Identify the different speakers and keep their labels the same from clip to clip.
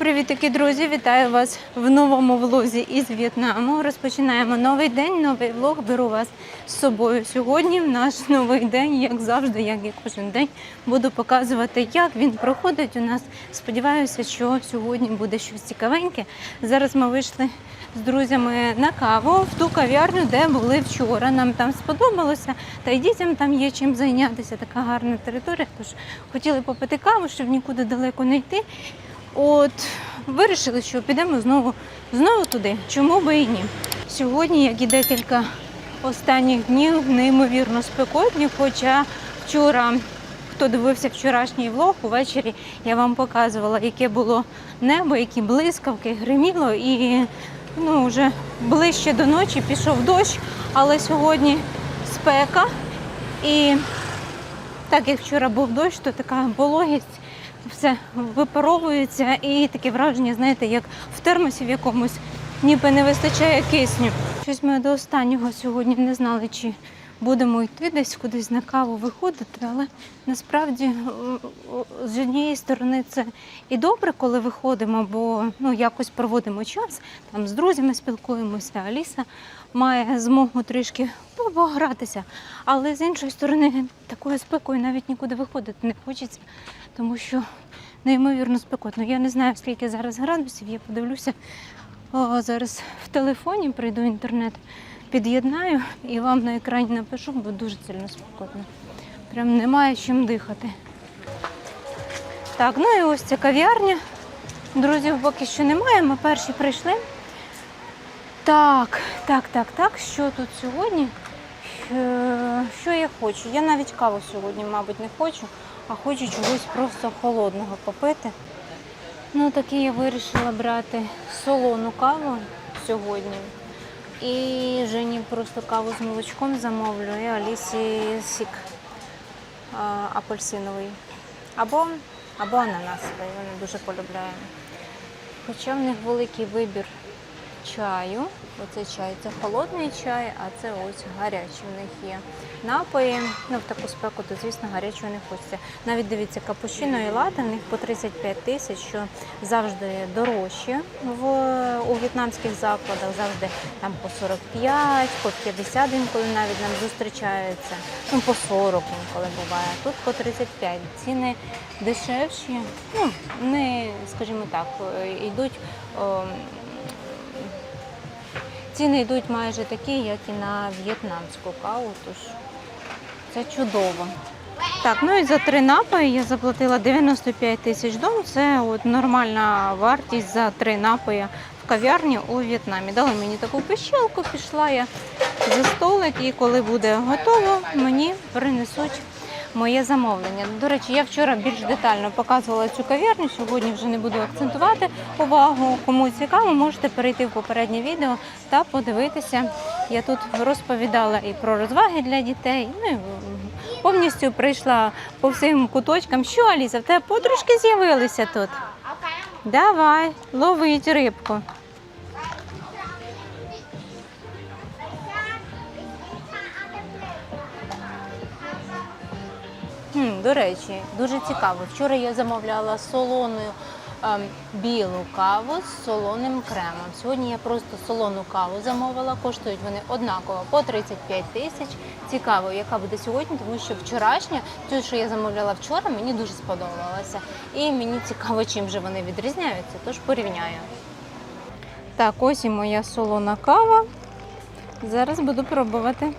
Speaker 1: Привітики, друзі! Вітаю вас в новому влозі із В'єтнаму. Розпочинаємо новий день, новий влог. Беру вас з собою сьогодні. В наш новий день, як завжди, як і кожен день, буду показувати, як він проходить у нас. Сподіваюся, що сьогодні буде щось цікавеньке. Зараз ми вийшли з друзями на каву в ту кав'ярню, де були вчора. Нам там сподобалося, та й дітям там є чим зайнятися. Така гарна територія. Тож хотіли попити каву, щоб нікуди далеко не йти. От вирішили, що підемо знову знову туди. Чому би і ні? Сьогодні, як і декілька останніх днів, неймовірно спекотні. Хоча вчора, хто дивився вчорашній влог, увечері я вам показувала, яке було небо, які блискавки, гриміло, і ну, вже ближче до ночі пішов дощ, але сьогодні спека. І так як вчора був дощ, то така вологість все випаровується і таке враження, знаєте, як в термосі в якомусь ніби не вистачає кисню. Щось ми до останнього сьогодні не знали, чи будемо йти десь кудись на каву виходити, але насправді з однієї сторони це і добре, коли виходимо, бо ну якось проводимо час, там з друзями спілкуємося. Аліса має змогу трішки погратися. Але з іншої сторони, такою спекою навіть нікуди виходити не хочеться, тому що неймовірно спекотно. Я не знаю, скільки зараз градусів, я подивлюся О, зараз в телефоні, прийду інтернет, під'єднаю і вам на екрані напишу, бо дуже сильно спекотно. Прям немає чим дихати. Так, ну і ось ця кав'ярня. Друзів поки що немає, ми перші прийшли. Так, так, так, так. Що тут сьогодні? Що я хочу? Я навіть каву сьогодні, мабуть, не хочу, а хочу чогось просто холодного попити. Ну, таки я вирішила брати солону каву сьогодні. І Жені просто каву з молочком замовлю, і Алісі сік а, апельсиновий. Або, або ананасовий, вона дуже полюбляє. Хоча в них великий вибір чаю. Оце чай, це холодний чай, а це ось гарячий в них є. Напої, ну в таку спеку, то звісно гарячого не хочеться. Навіть дивіться, капучино і лати в них по 35 тисяч, що завжди дорожче в у в'єтнамських закладах, завжди там по 45, по 50 інколи навіть нам зустрічаються. Ну по 40 інколи буває. Тут по 35. Ціни дешевші, ну не скажімо так, е, йдуть. о, Ціни йдуть майже такі, як і на в'єтнамську каву, тож це чудово. Так, ну і за три напої я заплатила 95 тисяч дон. Це от нормальна вартість за три напої в кав'ярні у В'єтнамі. Дали мені таку пищалку, пішла я за столик, і коли буде готово, мені принесуть моє замовлення. До речі, я вчора більш детально показувала цю кав'ярню. Сьогодні вже не буду акцентувати увагу. Кому цікаво, можете перейти в попереднє відео та подивитися. Я тут розповідала і про розваги для дітей. Ну і повністю прийшла по всім куточкам. Що, Аліса, в тебе подружки з'явилися тут? Давай, ловить рибку. Хм, до речі, дуже цікаво. Вчора я замовляла солоною ем, білу каву з солоним кремом. Сьогодні я просто солону каву замовила. Коштують вони однаково по 35 тисяч. Цікаво, яка буде сьогодні, тому що вчорашня, цю, що я замовляла вчора, мені дуже сподобалася. І мені цікаво, чим же вони відрізняються, тож порівняю. Так, ось і моя солона кава. Зараз буду пробувати.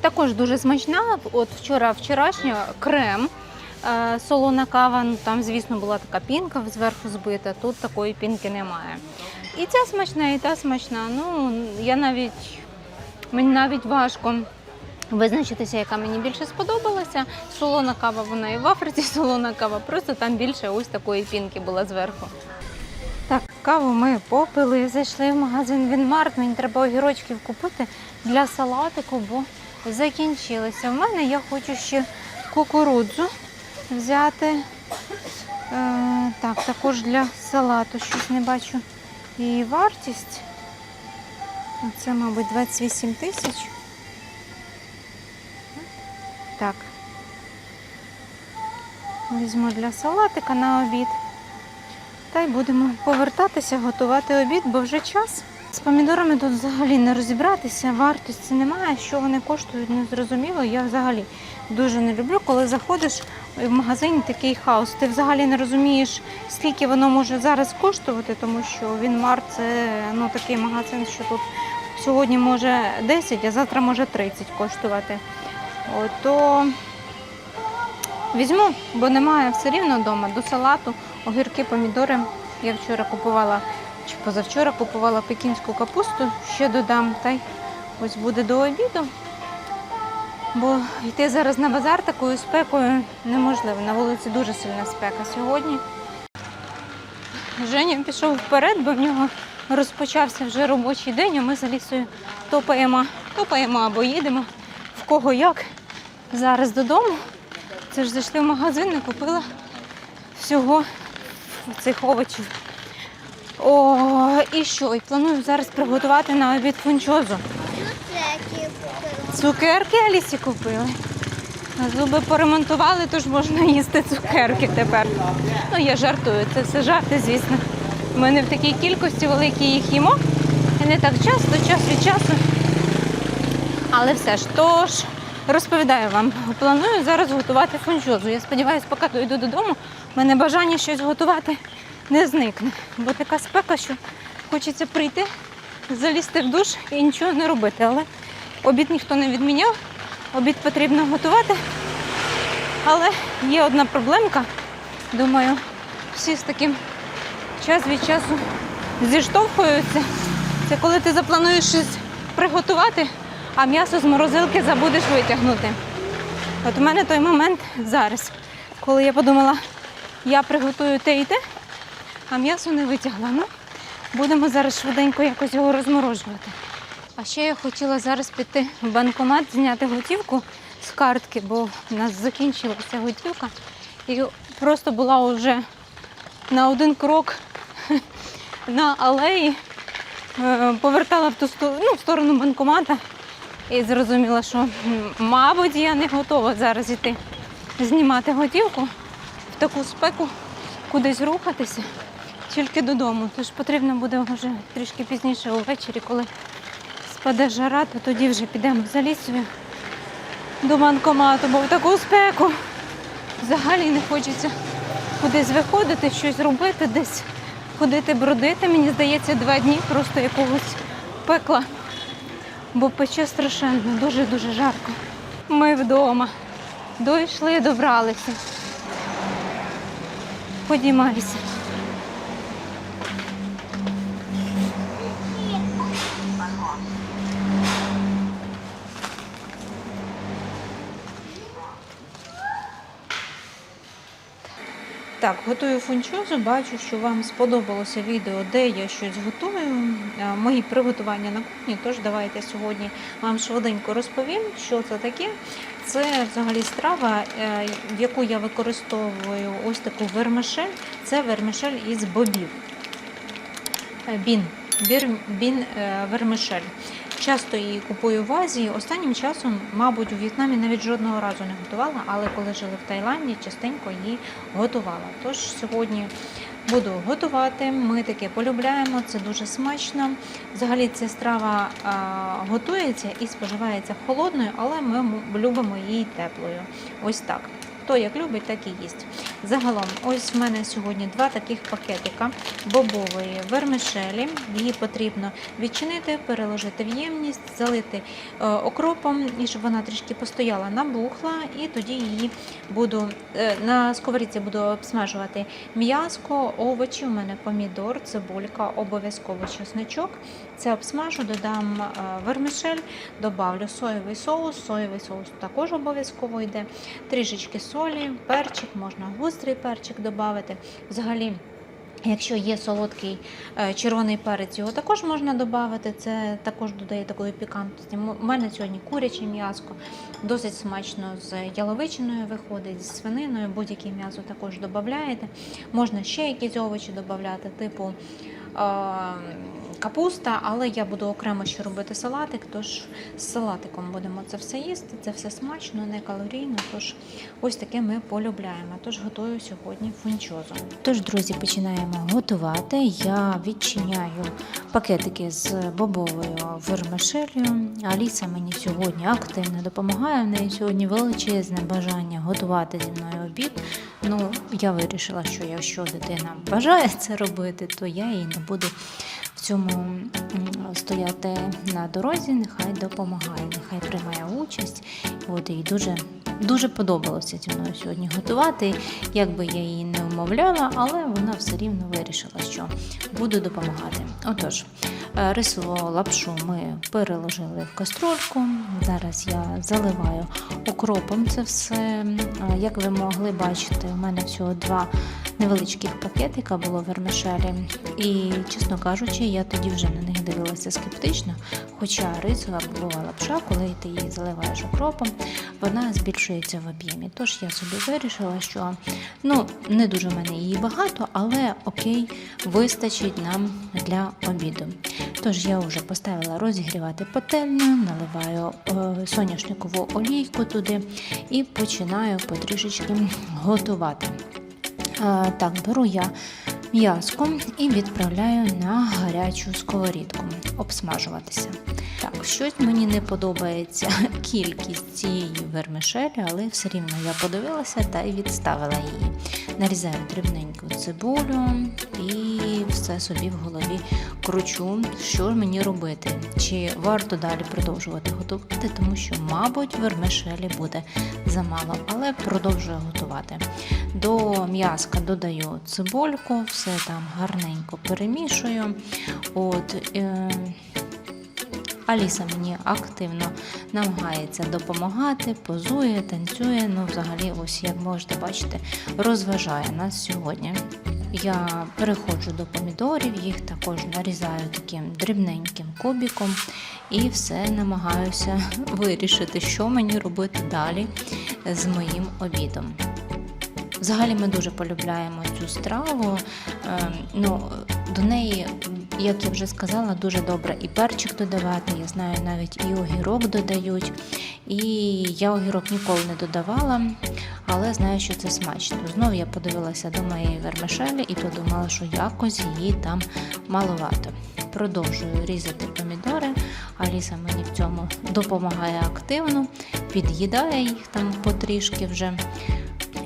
Speaker 1: Також дуже смачна. От вчора вчорашня крем, е, солона кава. Ну там, звісно, була така пінка зверху збита. Тут такої пінки немає. І ця смачна, і та смачна. Ну я навіть мені навіть важко. Визначитися, яка мені більше сподобалася. Солона кава, вона і в Африці солона кава, просто там більше ось такої пінки була зверху. Так, каву ми попили, зайшли в магазин Вінмарт. Мені треба огірочків купити для салатику, бо закінчилися. В мене я хочу ще кукурудзу взяти. Е, так, також для салату щось не бачу її вартість. Це, мабуть, 28 тисяч. Так. Візьму для салатика на обід. Та й будемо повертатися, готувати обід, бо вже час. З помідорами тут взагалі не розібратися, вартості немає, що вони коштують, не зрозуміло. Я взагалі дуже не люблю, коли заходиш в магазині такий хаос. Ти взагалі не розумієш, скільки воно може зараз коштувати, тому що він март це ну, такий магазин, що тут сьогодні може 10, а завтра може 30 коштувати. От, то візьму, бо немає все рівно вдома до салату, огірки, помідори. Я вчора купувала чи позавчора купувала пекінську капусту, ще додам, та й ось буде до обіду. Бо йти зараз на базар такою спекою неможливо. На вулиці дуже сильна спека сьогодні. Женя пішов вперед, бо в нього розпочався вже робочий день, а ми з Алісою топаємо, топаємо або їдемо в кого як. Зараз додому. Це ж зайшли в магазин і купила всього цих овочів. О, і що? І планую зараз приготувати на обід фунчозу.
Speaker 2: Цукерки купила.
Speaker 1: Цукерки Алісі купили. Зуби поремонтували, тож можна їсти цукерки тепер. Ну, я жартую, це все жарти, звісно. Ми не в такій кількості великій їх їмо. І не так часто, час від часу. Але все ж, тож розповідаю вам, планую зараз готувати фунчозу. Я сподіваюся, поки дойду додому, в мене бажання щось готувати не зникне. Бо така спека, що хочеться прийти, залізти в душ і нічого не робити. Але обід ніхто не відміняв, обід потрібно готувати. Але є одна проблемка. Думаю, всі з таким час від часу зіштовхуються. Це коли ти заплануєш щось приготувати, а м'ясо з морозилки забудеш витягнути. От у мене той момент зараз, коли я подумала, я приготую те і те, а м'ясо не витягла. Ну, будемо зараз швиденько якось його розморожувати. А ще я хотіла зараз піти в банкомат, зняти готівку з картки, бо в нас закінчилася готівка. І просто була вже на один крок на алеї, е, повертала в ту сторону, ну, в сторону банкомата і зрозуміла, що мабуть я не готова зараз іти знімати готівку в таку спеку, кудись рухатися, тільки додому. Тож потрібно буде вже трішки пізніше увечері, коли спаде жара, то тоді вже підемо за лісою до банкомату, бо в таку спеку взагалі не хочеться кудись виходити, щось робити, десь ходити бродити. Мені здається, два дні просто якогось пекла. Бо пече страшенно, дуже-дуже жарко. Ми вдома. Дійшли, добралися. Ходімо, Так, готую фунчозу. Бачу, що вам сподобалося відео, де я щось готую. Е, Мої приготування на кухні. Тож давайте сьогодні вам швиденько розповім, що це таке. Це взагалі страва, е, яку я використовую ось таку вермишель. Це вермишель із бобів. Бін е, вермишель. Часто її купую в Азії. Останнім часом, мабуть, у В'єтнамі навіть жодного разу не готувала, але коли жили в Таїланді, частенько її готувала. Тож сьогодні буду готувати. Ми таке полюбляємо, це дуже смачно. Взагалі ця страва готується і споживається холодною, але ми любимо її теплою. Ось так. Хто як любить, так і їсть. Загалом, ось в мене сьогодні два таких пакетика бобової вермишелі. Її потрібно відчинити, переложити в ємність, залити е, окропом, і щоб вона трішки постояла, набухла, і тоді її буду е, на сковорідці буду обсмажувати м'яско, овочі. У мене помідор, цибулька, обов'язково чесничок. Це обсмажу, додам е, вермишель, добавлю соєвий соус. Соєвий соус також обов'язково йде. Трішечки солі, перчик, можна гострий перчик додати. Взагалі. Якщо є солодкий е, червоний перець, його також можна додати. Це також додає такої пікантності. У мене сьогодні куряче м'яско, досить смачно з яловичиною виходить, з свининою, будь-яке м'ясо також додаєте. Можна ще якісь овочі додати, типу е, капуста, але я буду окремо ще робити салатик, тож з салатиком будемо це все їсти. Це все смачно, не калорійно. Тож ось таке ми полюбляємо. Тож готую сьогодні фунчозу. Тож, друзі, починаємо готувати. Я відчиняю пакетики з бобовою вермишелью. Аліса мені сьогодні активно допомагає. В неї сьогодні величезне бажання готувати зі мною обід. Ну, я вирішила, що якщо дитина бажає це робити, то я їй не буду цьому стояти на дорозі, нехай допомагає, нехай приймає участь. От їй дуже, дуже подобалося зі мною сьогодні готувати. Якби я її не умовляла, але вона все рівно вирішила, що буду допомагати. Отож, е, рисову лапшу ми переложили в каструльку. Зараз я заливаю окропом це все. Е, Як ви могли бачити, у мене всього два невеличких пакетика було вермишелі. І, чесно кажучи, я тоді вже на них дивилася скептично. Хоча рисова бобова лапша, коли ти її заливаєш окропом, вона збільшується в об'ємі. Тож я собі вирішила, що ну не дуже в мене її багато, але окей, вистачить нам для обіду. Тож я вже поставила розігрівати пательню, наливаю е, соняшникову олійку туди і починаю потрішечки готувати. Е, Так, беру я м'язко і відправляю на гарячу сковорідку обсмажуватися. Так, щось мені не подобається кількість цієї вермішелі, але все рівно я подивилася та й відставила її. Нарізаю дрібненьку цибулю і все собі в голові кручу, що ж мені робити. Чи варто далі продовжувати готувати, тому що, мабуть, вермишелі буде замало, але продовжую готувати. До м'язка додаю цибульку, все там гарненько перемішую. От, е, Аліса мені активно намагається допомагати, позує, танцює. Ну, взагалі, ось як можете бачити, розважає нас сьогодні. Я переходжу до помідорів, їх також нарізаю таким дрібненьким кубіком і все намагаюся вирішити, що мені робити далі з моїм обідом. Взагалі ми дуже полюбляємо цю страву. Ем, Ну, до неї, як я вже сказала, дуже добре і перчик додавати. Я знаю, навіть і огірок додають. І я огірок ніколи не додавала, але знаю, що це смачно. Знов я подивилася до моєї вермишелі і подумала, що якось її там маловато. Продовжую різати помідори. Аліса мені в цьому допомагає активно, під'їдає їх там потрішки вже.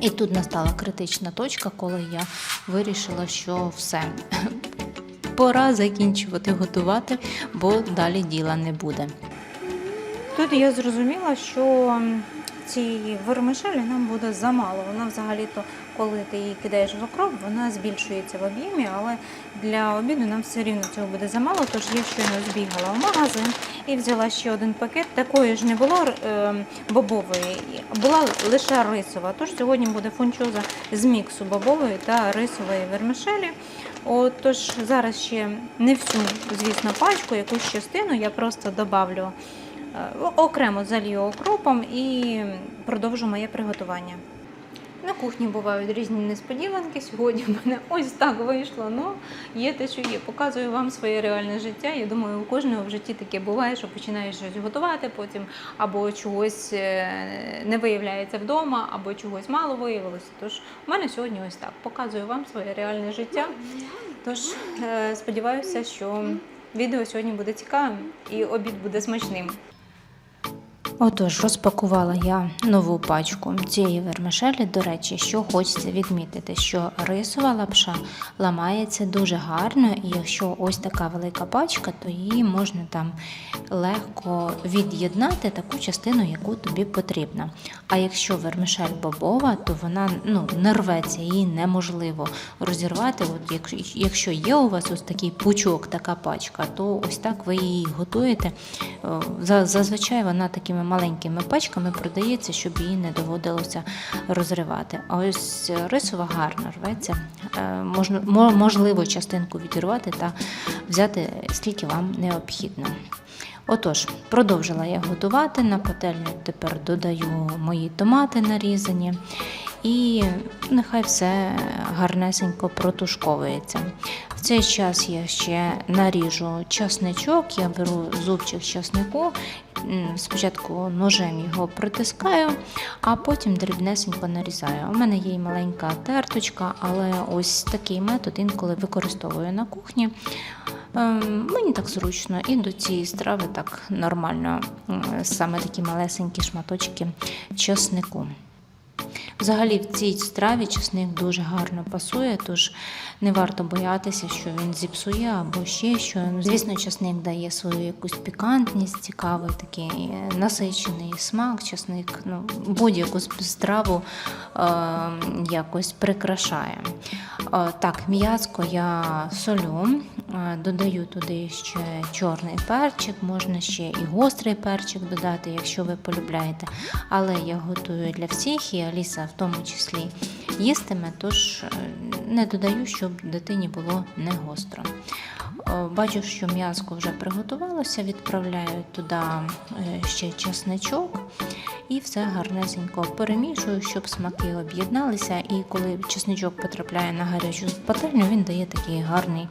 Speaker 1: І тут настала критична точка, коли я вирішила, що все, пора закінчувати готувати, бо далі діла не буде. Тут я зрозуміла, що цієї вермишелі нам буде замало. Вона взагалі-то, коли ти її кидаєш в окроп, вона збільшується в об'ємі, але для обіду нам все рівно цього буде замало. Тож я щойно збігала в магазин і взяла ще один пакет. Такої ж не було е, бобової, була лише рисова. Тож сьогодні буде фунчоза з міксу бобової та рисової вермишелі. От, тож зараз ще не всю, звісно, пачку, якусь частину я просто добавлю окремо залью окропом і продовжу моє приготування. На кухні бувають різні несподіванки. Сьогодні в мене ось так вийшло. Ну, є те, що є. Показую вам своє реальне життя. Я думаю, у кожного в житті таке буває, що починаєш щось готувати, потім або чогось е, не виявляється вдома, або чогось мало виявилося. Тож у мене сьогодні ось так. Показую вам своє реальне життя. Тож е, сподіваюся, що відео сьогодні буде цікавим і обід буде смачним. Отож, розпакувала я нову пачку цієї вермишелі. До речі, що хочеться відмітити, що рисова лапша ламається дуже гарно, і якщо ось така велика пачка, то її можна там легко від'єднати таку частину, яку тобі потрібна. А якщо вермишель бобова, то вона ну, не рветься, її неможливо розірвати. От якщо, є у вас ось такий пучок, така пачка, то ось так ви її готуєте. Зазвичай вона такими маленькими пачками продається, щоб її не доводилося розривати. А ось рисова гарно рветься. Е, можливо частинку відірвати та взяти скільки вам необхідно. Отож, продовжила я готувати. На пательню тепер додаю мої томати нарізані.
Speaker 3: і нехай все гарнесенько протушковується. В цей час я ще наріжу часничок, я беру зубчик часнику, спочатку ножем його притискаю, а потім дрібнесенько нарізаю. У мене є і маленька терточка, але ось такий метод інколи використовую на кухні. Ем, Мені так зручно, і до цієї страви так нормально, саме такі малесенькі шматочки чеснику. Взагалі в цій страві чесник дуже гарно пасує, тож не варто боятися, що він зіпсує або ще що. Звісно, чесник дає свою якусь пікантність, цікавий такий насичений смак. Чесник ну, будь-яку страву е, якось прикрашає. Е, так, м'язко я солю, е, додаю туди ще чорний перчик, можна ще і гострий перчик додати, якщо ви полюбляєте. Але я готую для всіх, і Аліса в тому числі їстиме, тож е, не додаю, щоб дитині було не гостро. Е, Бачу, що м'язко вже приготувалося, відправляю туди е, ще чесничок і все гарнесенько перемішую, щоб смаки об'єдналися. І коли чесничок потрапляє на гарячу пательню, він дає такий гарний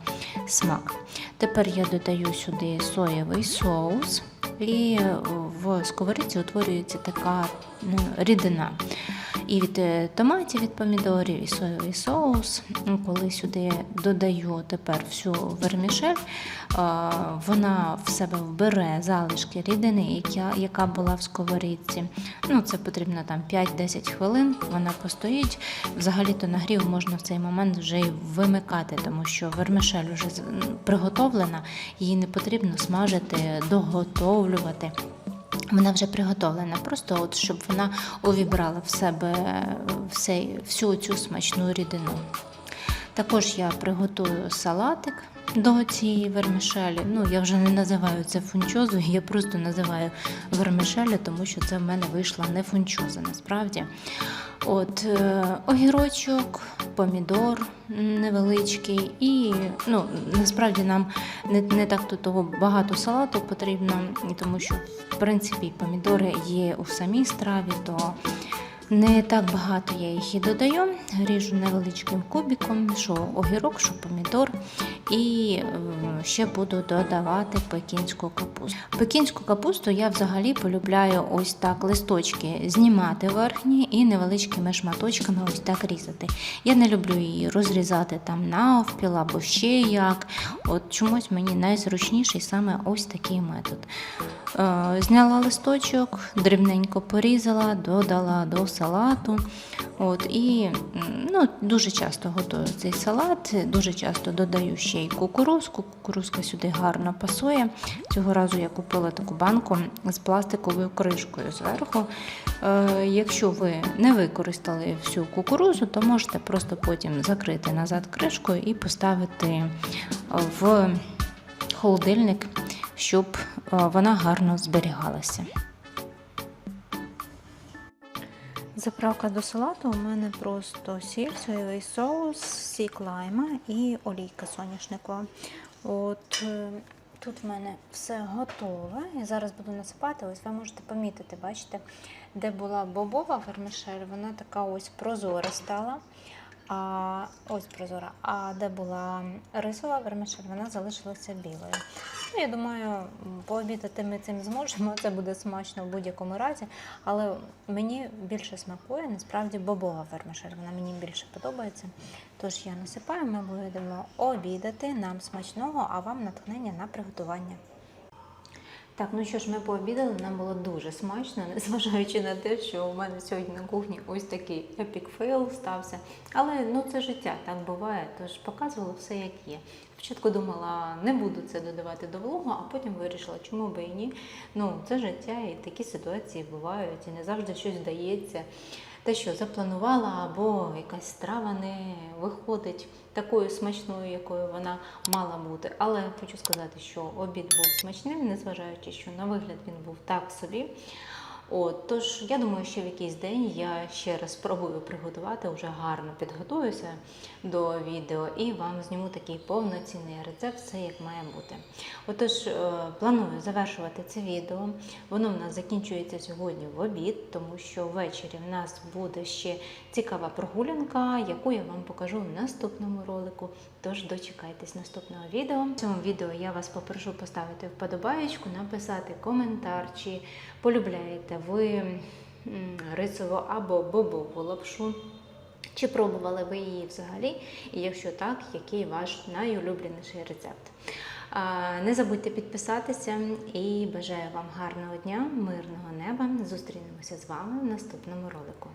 Speaker 3: смак. Тепер я додаю сюди соєвий соус, і в сковорідці утворюється така ну, рідина. І від е, томатів, від помідорів, і соєвий соус. Ну, Коли сюди додаю тепер всю вермішель, вона в себе вбере залишки рідини, яка, була в сковорідці. Ну, це потрібно там 5-10 хвилин. Вона постоїть. Взагалі-то нагрів можна в цей момент вже й вимикати, тому що вермішель вже приготовлена, її не потрібно смажити, доготовлювати. Вона вже приготовлена, просто от щоб вона увібрала в себе все, всю цю смачну рідину. Також я приготую салатик до цієї вермішелі. Ну, я вже не називаю це фунчозою, я просто називаю вермішелі, тому що це в мене вийшла не фунчоза насправді. От е, огірочок, помідор невеличкий, і ну, насправді нам не, не так то того багато салату потрібно, тому що в принципі помідори є у самій страві, то не так багато я їх і додаю. Ріжу невеличким кубиком, що огірок, що помідор. І ще буду додавати пекінську капусту. Пекінську капусту я взагалі полюбляю ось так листочки знімати верхні і невеличкими шматочками ось так різати. Я не люблю її розрізати там навпіл або ще як. От чомусь мені найзручніший саме ось такий метод. Е, Зняла листочок, дрібненько порізала, додала до салату. От, і ну, дуже часто готую цей салат, дуже часто додаю ще й кукурузку. Кукурузка сюди гарно пасує. Цього разу я купила таку банку з пластиковою кришкою зверху. Е, якщо ви не використали всю кукурузу, то можете просто потім закрити назад кришкою і поставити в холодильник, щоб е, вона гарно зберігалася.
Speaker 1: Заправка до салату у мене просто сіль, соєвий соус, сік лайма і олійка соняшникова. От е, тут в мене все готове. І зараз буду насипати. Ось ви можете помітити, бачите, де була бобова вермішель, вона така ось прозора стала. А ось прозора. А де була рисова вермішель, вона залишилася білою. Ну, я думаю, пообідати ми цим зможемо. Це буде смачно в будь-якому разі. Але мені більше смакує насправді бобова вермішель. Вона мені більше подобається. Тож я насипаю, ми будемо обідати. Нам смачного, а вам натхнення на приготування. Так, ну що ж, ми пообідали, нам було дуже смачно, незважаючи на те, що у мене сьогодні на кухні ось такий епік фейл стався. Але ну це життя, так буває, тож показувала все як є. Спочатку думала, не буду це додавати до влогу, а потім вирішила, чому би і ні. Ну, це життя, і такі ситуації бувають, і не завжди щось вдається. Те, що запланувала, або якась страва не виходить такою смачною, якою вона мала бути. Але хочу сказати, що обід був смачним, незважаючи, що на вигляд він був так собі. От, тож я думаю, що в якийсь день я ще раз спробую приготувати, вже гарно підготуюся до відео і вам зніму такий повноцінний рецепт, все як має бути. Отож, е, планую завершувати це відео. Воно в нас закінчується сьогодні в обід, тому що ввечері в нас буде ще цікава прогулянка, яку я вам покажу в наступному ролику. Тож дочекайтесь наступного відео. В цьому відео я вас попрошу поставити вподобаєчку, написати коментар, чи полюбляєте ви рисову або бобову лапшу. Чи пробували ви її взагалі? І якщо так, який ваш найулюбленіший рецепт? Не забудьте підписатися і бажаю вам гарного дня, мирного неба. Зустрінемося з вами в наступному ролику.